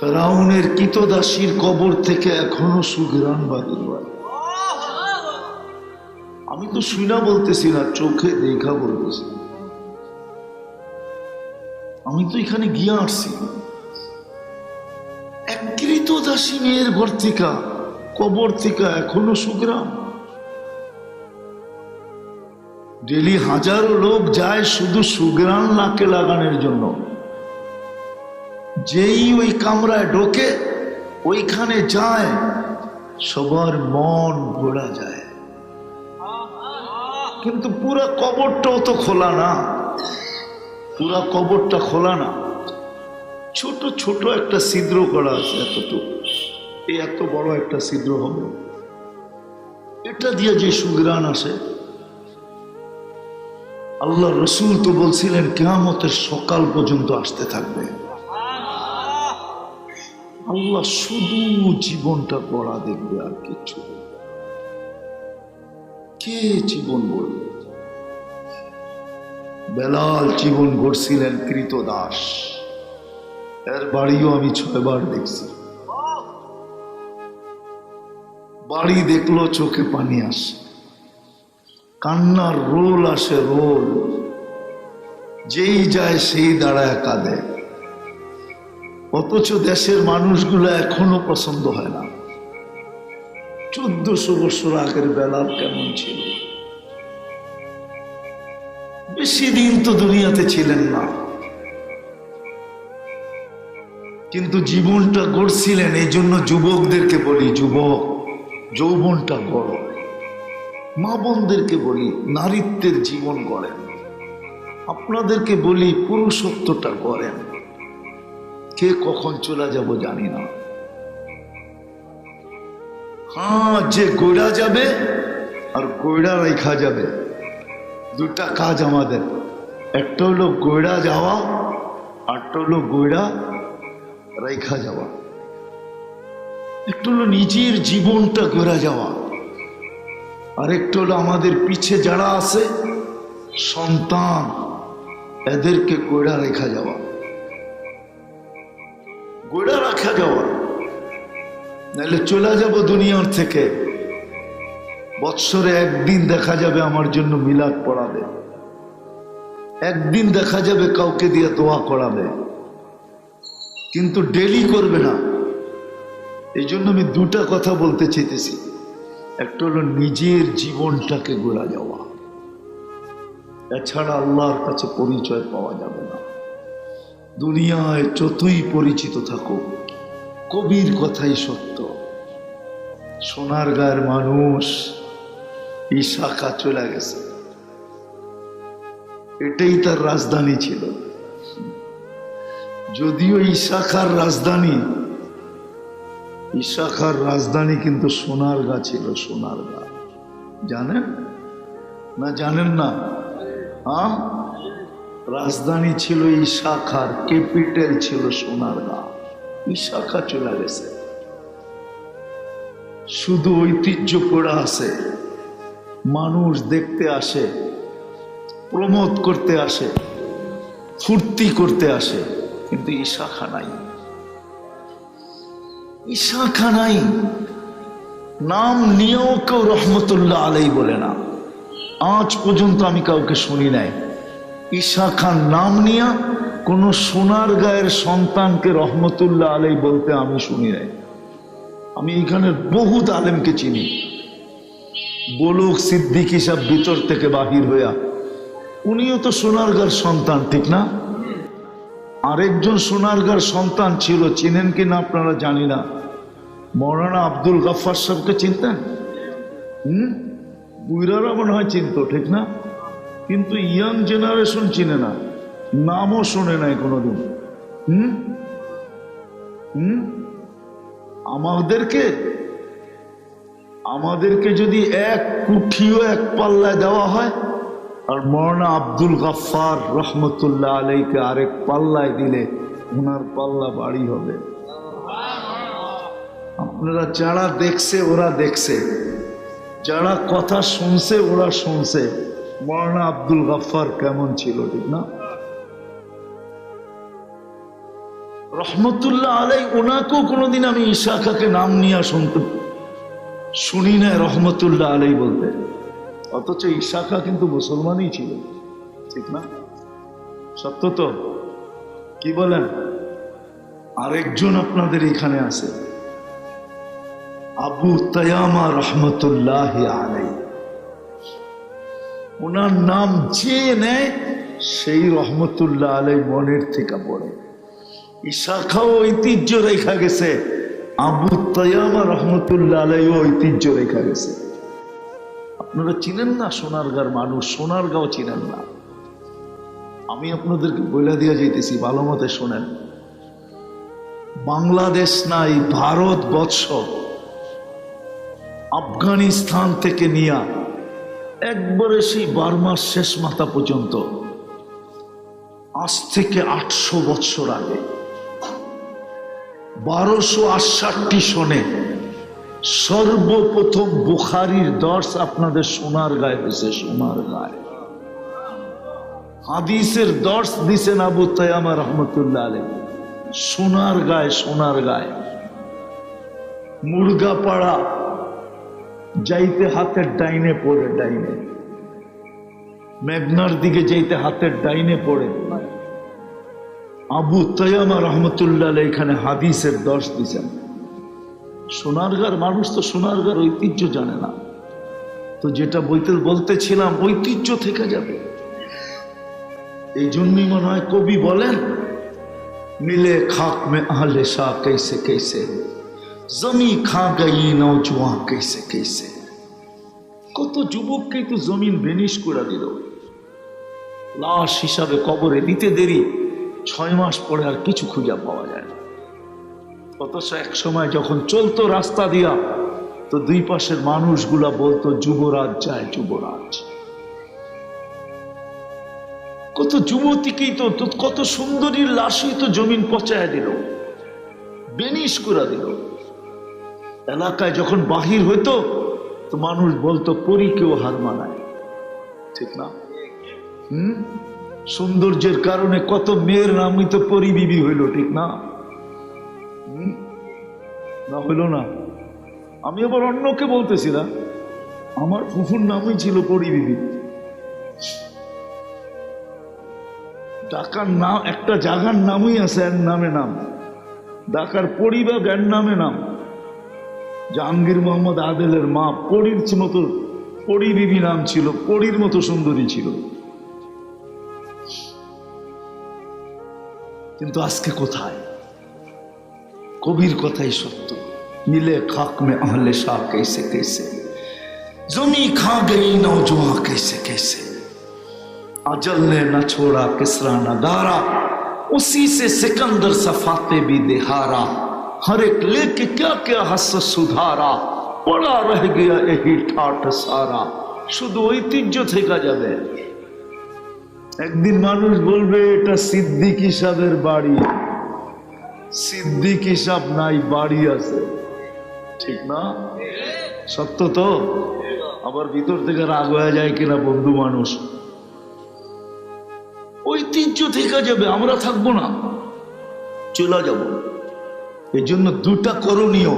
ফেরাউনের কিতদাসীর কবর থেকে এখনও সুগ্রাণ বাহির আমি তো শুনা বলতেছি না, চোখে দেখা বলতেছি। আমি তো এখানে গিয়ে আসছি। এক কৃতদাসী মেয়ের ঘর থেকে, কবর থেকে এখনও সুগ্রাম ডেলি হাজারো লোক যায় শুধু সুগ্রাম নাকে লাগানোর জন্য। যেই ওই কামরায় ঢোকে, ওইখানে যায়, সবার মন ঘোরা যায়। কিন্তু পুরা কবরটাও তো খোলা না। পুরা কবরটা খোলা না। ছোট ছোট একটা ছিদ্র করা আছে এতটুকু। এই এত বড় একটা ছিদ্র হবে। এটা দিয়ে যে সুগ্রাণ আসে। আল্লাহ রসুল তো বলছিলেন, কেয়ামতের সকাল পর্যন্ত আসতে থাকবে। আল্লাহ শুধু জীবনটা পড়া দেখবে আর কিছু কে জীবন বলবে বেলাল জীবন গড়ছিলেন কৃতদাস। এর বাড়িও আমি ছয়বার দেখছি। বাড়ি দেখল, চোখে পানি আসে। কান্নার রোল আসে, রোল। যেই যায়, সেই দাঁড়ায় কাঁদে। অথচ দেশের মানুষগুলো এখনও পছন্দ হয় না। চোদ্দশো বছর আগের বেলাল কেমন ছিল? বেশি দিন তো দুনিয়াতে ছিলেন না। কিন্তু জীবনটা গড়ছিলেন এই জন্য যুবকদেরকে বলি যুবক, যৌবনটা গড়। মা বোনদেরকে বলি নারীত্বের জীবন গড়েন। আপনাদেরকে বলি পুরুষত্বটা গড়েন। কে কখন চলে যাব জানি না। হ্যাঁ যে গোড়া যাবে আর গোড়া রেখা যাবে, দুটা কাজ আমাদের। একটা হলো গোড়া যাওয়া আরটা হলো গোড়া রেখা যাওয়া। একটা হলো নিজের জীবনটা গোড়া যাওয়া, আরেকটা হলো আমাদের পিছে যারা আছে, সন্তান, এদেরকে গোড়া রেখা যাওয়া। গোড়া রাখা যাওয়া। নাহলে চলে যাব দুনিয়ার থেকে। বৎসরে একদিন দেখা যাবে আমার জন্য মিলাদ পড়াবে। একদিন দেখা যাবে কাউকে দিয়ে দোয়া করাবে। কিন্তু ডেলি করবে না। এই জন্য আমি দুটা কথা বলতে চাইতেছি। একটা হলো নিজের জীবনটাকে গোড়া যাওয়া। এছাড়া আল্লাহর কাছে পরিচয় পাওয়া যাবে না। দুনিয়ায় যতই পরিচিত থাকুক কবির কথাই সত্য। সোনার গায়ের মানুষ এই শাখা চলে গেছে। এটাই তার রাজধানী ছিল। যদিও এই শাখার রাজধানী এই শাখার রাজধানী কিন্তু সোনার গা ছিল, সোনার গা। জানেন? না জানেন না? হ্যাঁ রাজধানী ছিল এই শাখার ক্যাপিটাল ছিল সোনার গা এই শাখা চলে গেছে। শুধু ঐতিহ্য পড়া আছে। মানুষ দেখতে আসে, প্রমোদ করতে আসে, ফুর্তি করতে আসে, কিন্তু এই শাখা নাই। এই শাখা নাই। নাম নিয়েও কেউ রহমতুল্লাহ আলাই বলে না। আজ পর্যন্ত আমি কাউকে শুনি নাই। ঈশা খান নাম নিয়া কোন সোনার গায়ের সন্তানকে রহমতুল্লাহ আলাই বলতে আমি শুনি নাই। আমি এখানে বহুত আলেমকে চিনি। বলুক সিদ্দিক হিসাব ভিতর থেকে বাহির হইয়া। উনিও তো সোনারগার সন্তান, ঠিক না? আরেকজন সোনারগার সন্তান ছিল, চিনেন কি না আপনারা জানি না। মৌলানা আব্দুল গাফার সাহেবকে চিনতেন? হুম? বুইরারা মনে হয় চিনতো, ঠিক না? কিন্তু ইয়াং জেনারেশন চিনে না। নামও শোনে নাই কোনোদিন। হুম? হুম? আমাদেরকে আমাদেরকে যদি এক কুঠিও এক পাল্লায় দেওয়া হয়, আর মরনা আব্দুল গাফার রহমতুল্লাহ আলাইকে আরেক পাল্লায় দিলে ওনার পাল্লা বাড়ি হবে। আপনারা যারা দেখছে, ওরা দেখছে। যারা কথা শুনছে, ওরা শুনছে। মৌলানা আব্দুল গাফার কেমন ছিল, ঠিক না? রহমতুল্লাহ আলাই ওনাকেও কোনোদিন আমি ইশাখাকে নাম নিয়ে শুনতে শুনি না রহমতুল্লাহ আলাই বলতে। অথচ ইশাখা কিন্তু মুসলমানই ছিল, ঠিক না? সত্য তো? কি বলেন? আরেকজন আপনাদের এখানে আছে। আবু তয়ামা রহমতুল্লাহ আলাই। ওনার নাম যে নেয়, সেই রহমতুল্লাহ আলাই মনের থেকে পড়ে। ইশাখাও ঐতিহ্য রেখা গেছে। আবু তয়ামা রহমতুল্লাহ আলাই ঐতিহ্য রেখা গেছে। আপনারা চিনেন না সোনারগাঁর মানুষ? সোনারগাঁও চিনেন না। আমি আপনাদেরকে বলে দিয়ে যেতেছি ভালো মতে শোনেন। বাংলাদেশ নাই ভারত বৎস আফগানিস্তান থেকে নিয়া একবারে সেই বার্মার শেষ মাথা পর্যন্ত। আজ থেকে আটশো বৎসর আগে, বারোশো আটষট্টি সনে সর্বপ্রথম বুখারির দর্শ আপনাদের সোনার গায়ে হয়েছে সোনার গায়ে। হাদিসের দর্শ দিছেন আবু তায়ামা রহমতুল্লাহ আলী সোনার গায়ে সোনার গায়ে। মুরগা পাড়া যাইতে হাতের ডাইনে পড়ে, ডাইনে। মেঘনার দিকে যাইতে হাতের ডাইনে পড়ে। আবু তৈয়ামা রহমতুল্লাহ এখানে হাদিসের দশ দিচ্ছেন সোনারগার মানুষ তো সোনারগার ঐতিহ্য জানে না। তো যেটা বইতে বলতেছিলাম, ঐতিহ্য থেকে যাবে। এই জন্যই মনে হয় কবি বলেন, মিলে খাক মে আহলে শাহ, কেসে কেসে জমি খা গাই নৌজুয়া কেসে কেসে। কত যুবককে তো জমিন বেনিশ করে দিল। লাশ হিসাবে কবরে দিতে দেরি, ছয় মাস পরে আর কিছু খুঁজা পাওয়া যায় না। অথচ এক সময় যখন চলতো রাস্তা দিয়া, তো দুই পাশের মানুষগুলা বলতো, যুবরাজ যায়, যুবরাজ। কত যুবতীকেই তো কত সুন্দরীর লাশই তো জমিন পচায় দিল, বেনিশ করে দিল। এলাকায় যখন বাহির হইতো, তো মানুষ বলতো, পরি কেউ হার মানায় ঠিক না? হুম? সৌন্দর্যের কারণে কত মেয়ের নামই তো পরি বিবি হইল, ঠিক না? না হইল না। আমি আবার অন্যকে বলতেছি না, আমার ফুফুর নামই ছিল পরি বিবি। নাম, একটা জায়গার নামই আছে, এর নামে নাম। ডাকার পরিবার এর নামে নাম। জাহাঙ্গীর মোহাম্মদ আদেলের মা পরীর মতো পরি বিবি নাম ছিল পরীর মতো সুন্দরী ছিল কিন্তু আজকে কোথায় কবির কথাই সত্য মিলে খাক মে আহলে শাহ कैसे कैसे जमी खा गई नौजवां कैसे कैसे अजल ने न छोड़ा किसरा न गारा उसी से सिकंदर सफाते भी दिहारा हर एक लेके क्या क्या हस सुधारा पड़ा रह गया यही ठाठ सारा শুধু ঐতিহ্য থেকে যাবে একদিন মানুষ বলবে এটা সিদ্দিক হিসাবের বাড়ি সিদ্দিক হিসাব নাই বাড়ি আছে ঠিক না সত্য তো আবার ভিতর থেকে রাগ হয়ে যায় কিনা বন্ধু মানুষ ঐতিহ্য থেকে যাবে আমরা থাকবো না চলে যাব এই জন্য দুটা করণীয়,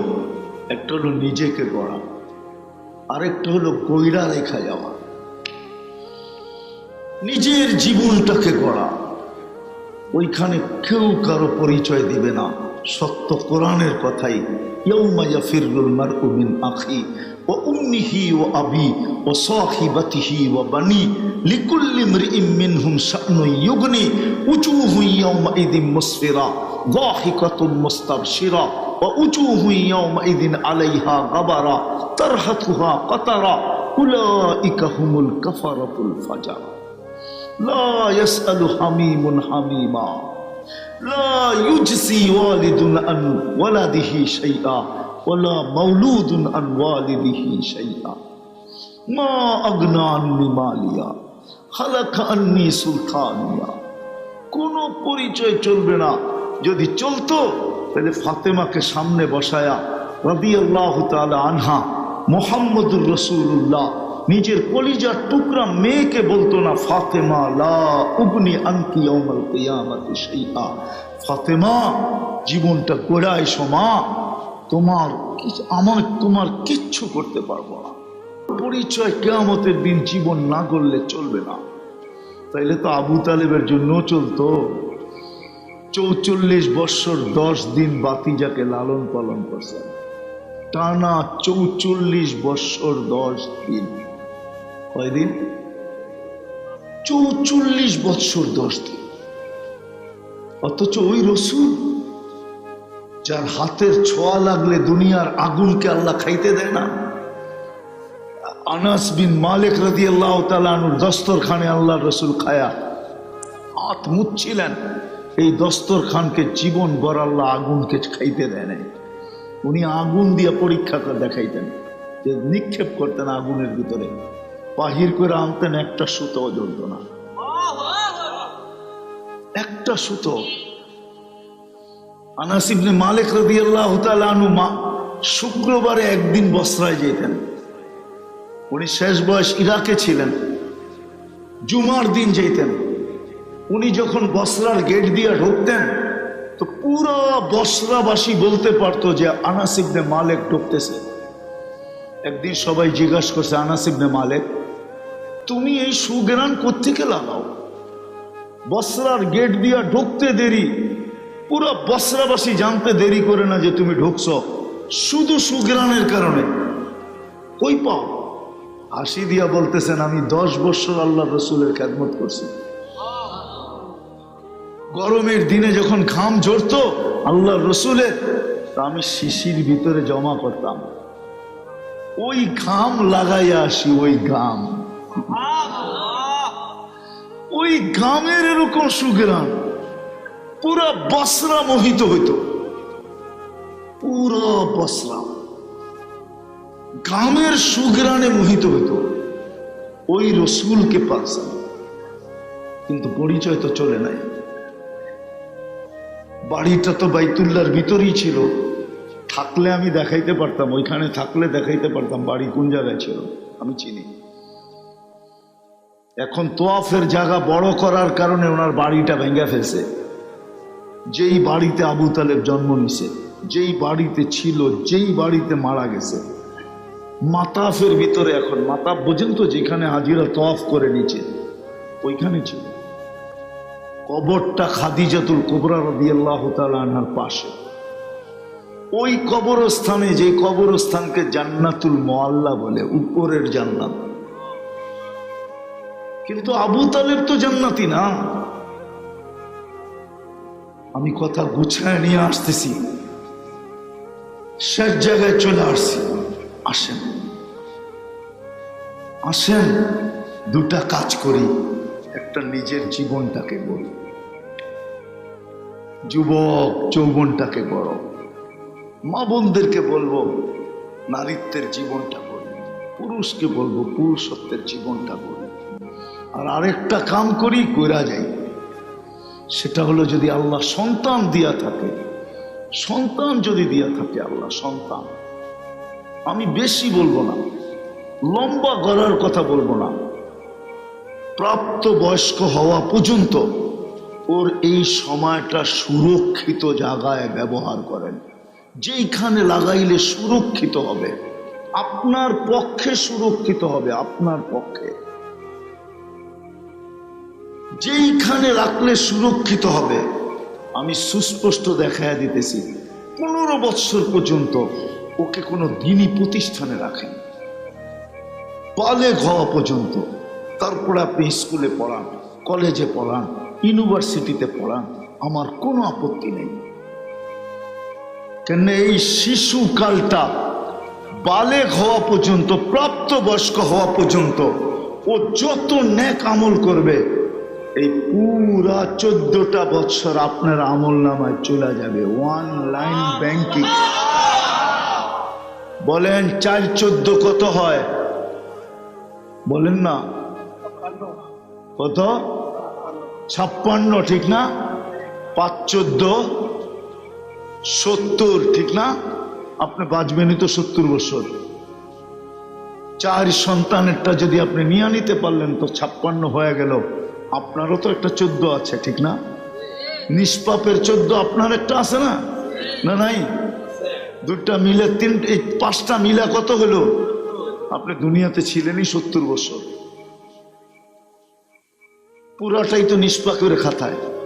একটা হলো নিজেকে গড়া, আরেকটা হলো গৈরা রেখা যাওয়া। নিজের জীবনটাকে গড়া। ওইখানে কেউ কারও পরিচয় দিবে না। সত্য কোরআনের কথাই ইয়ৌমা ইয়াফিরুল মারউ মিন আখি ওয়া উম্মিহি ওয়া আবি ওয়া সাহিবাতিহি ওয়া বানি লিকুল্লি ইমরিইম মিনহুম শা'নুন ইউগনি উজুহু ইয়াওমাইযিন মুসফিরা ضاحكة مستبشرة ووجوه يومئذ عليها غبرة ترهقها قطرة أولئك هم الكفرة الفجرة لا يسأل حميم حميما لا يجزي والد عن ولده شيئا ولا مولود عن والده شيئا ما أغنى عني ماليا خلق عني سلطانيا কোনো পরিচয় চলবে না যদি চলতো তাহলে ফাতেমাকে সামনে বসায়া রবি আল্লাহ আনহা মোহাম্মদুর রসুল্লাহ নিজের কলিজার টুকরা মেয়েকে বলতো না, ফাতেমা, লা উগনি আনকি ইয়াউমাল কিয়ামাতি শাইআ। ফাতেমা, জীবনটা গোড়ায় সমা তোমার আমার, তোমার কিচ্ছু করতে পারব না। পরিচয় কেয়ামতের দিন জীবন না করলে চলবে না। তাইলে তো আবু তালেবের জন্য চলতো। চৌচল্লিশ বৎসর দশ দিন বাতিজাকে লালন পালন করছেন। টানা চৌচল্লিশ বৎসর দশ দিন। কয়দিন? চৌচল্লিশ বৎসর দশ দিন। অথচ ওই রসুল, যার হাতের ছোঁয়া লাগলে দুনিয়ার আগুনকে আল্লাহ খাইতে দেয় না। আনাস বিন মালিক রাদি আল্লাহ তালানুর দস্তরখানে আল্লাহ রসুল খায়া হাত মুচ্ছিলেন এই দস্তরখানকে জীবন গড় আল্লাহ আগুনকে খাইতে দেয় নাই। উনি আগুন দিয়ে পরীক্ষা করে দেখাইতেন যে নিক্ষেপ করতেন আগুনের ভিতরে। বাহির করে আনতেন একটা সুতো জ্বলত না একটা সুতো। আনাস ইবনে মালিক রাদিয়াল্লাহু তাআলা আনহু মা শুক্রবারে একদিন বসরায় যেতেন। উনি শেষ বয়স ইরাকে ছিলেন। জুমার দিন যেতেন। উনি যখন বসরার গেট দিয়ে ঢুকতেন, তো পুরো বসরাবাসী বলতে পারতো যে আনাস ইবনে মালিক ঢুকতেছে। একদিন সবাই জিজ্ঞাসা করছে, আনাস ইবনে মালিক? তুমি এই সুগ্রান কোত্থেকে লাগাও? বসরার গেট দিয়া ঢুকতে দেরি, পুরো বসরাবাসী জানতে দেরি করে না যে তুমি ঢুকছ, শুধু সুগ্রানের কারণে। কই পাও? হাসি দিয়া বলতেছেন, আমি দশ বছর আল্লাহ রসুলের খেদমত করছি। গরমের দিনে যখন ঘাম ঝরত আল্লাহ রসুলের, তা আমি শিশির ভিতরে জমা করতাম। ওই ঘাম লাগাইয়া আসি, ওই ঘাম। ওই ঘামের এরকম সুগ্রাম, পুরা বসরা মোহিত হইত। পুরো বসরা। ঘামের সুগ্রানে মোহিত হইত। ওই রসুলকে পাকসাম কিন্তু পরিচয় তো চলে নাই। বাড়িটা তো বাইতুল্লার ভিতরেই ছিল। থাকলে আমি দেখাইতে পারতাম, ওইখানে থাকলে দেখাইতে পারতাম বাড়ি কোন জায়গায় ছিল, আমি চিনি। এখন তোয়াফের জায়গা বড় করার কারণে ওনার বাড়িটা ভেঙে ফেলছে। যেই বাড়িতে আবু তালেব জন্ম নিছে, যেই বাড়িতে ছিল, যেই বাড়িতে মারা গেছে। মাতাফের ভিতরে এখন, মাতাফ বোঝেন তো যেখানে হাজিরা তোয়াফ করে নিচে, ওইখানে ছিল। কবরটা খাদিজাতুল কোবরা রবি আল্লাহ আনহার পাশে। ওই কবরস্থানে যে কবরস্থানকে জান্নাতুল মোয়াল্লা বলে, উপরের জান্নাত। কিন্তু আবু তালেব তো জান্নাতি না। আমি কথা গুছায় নিয়ে আসতেছি। শেষ জায়গায় চলে আসছি। আসেন। আসেন, দুটা কাজ করি। একটা নিজের জীবনটাকে বলি। যুবক যৌবনটাকে বড়। মা বোনদেরকে বলব, নারীত্বের জীবনটা বলি। পুরুষকে বলব, পুরুষত্বের জীবনটা বলি। আর আরেকটা কাম করি, কইরা যাই। সেটা হলো যদি আল্লাহ সন্তান দিয়া থাকে, সন্তান যদি দিয়া থাকে আল্লাহ সন্তান। আমি বেশি বলব না, লম্বা গড়ার কথা বলব না। প্রাপ্ত বয়স্ক হওয়া পর্যন্ত ওর এই সময়টা সুরক্ষিত জায়গায় ব্যবহার করেন। যেইখানে লাগাইলে সুরক্ষিত হবে, আপনার পক্ষে সুরক্ষিত হবে, আপনার পক্ষে। যেইখানে রাখলে সুরক্ষিত হবে, আমি সুস্পষ্ট দেখায় দিতেছি, পনেরো বৎসর পর্যন্ত ওকে কোনো দিনই প্রতিষ্ঠানে রাখেন। পালে হওয়া পর্যন্ত, তারপরে আপনি স্কুলে পড়ান, কলেজে পড়ান, ইউনিভার্সিটিতে পড়ান, আমার কোনো আপত্তি নেই। কেন এই শিশুকালটা বালেক হওয়া পর্যন্ত, প্রাপ্তবয়স্ক হওয়া পর্যন্ত, ও যত ন্যাক আমল করবে এই পুরা চোদ্দটা বছর আপনার আমল নামায় চলে যাবে। ওয়ান লাইন ব্যাংকিং বলেন, চার চোদ্দ কত হয়? বলেন না। কত? ছাপ্পান্ন, ঠিক না? পাঁচ চোদ্দ, সত্তর, ঠিক না? আপনি বাঁচবেনই তো সত্তর বছর। চার সন্তানেরটা যদি আপনি নিয়ে নিতে পারলেন, তো ছাপ্পান্ন হয়ে গেল। আপনারও তো একটা চোদ্দ আছে, ঠিক না? নিষ্পাপের চোদ্দ আপনার একটা আছে না? না নাই? দুটা মিলে তিন, এই পাঁচটা মিলে কত হলো? আপনি দুনিয়াতে ছিলেনই সত্তর বছর। পুরাটাই তো নিষ্পাকের খাতায়।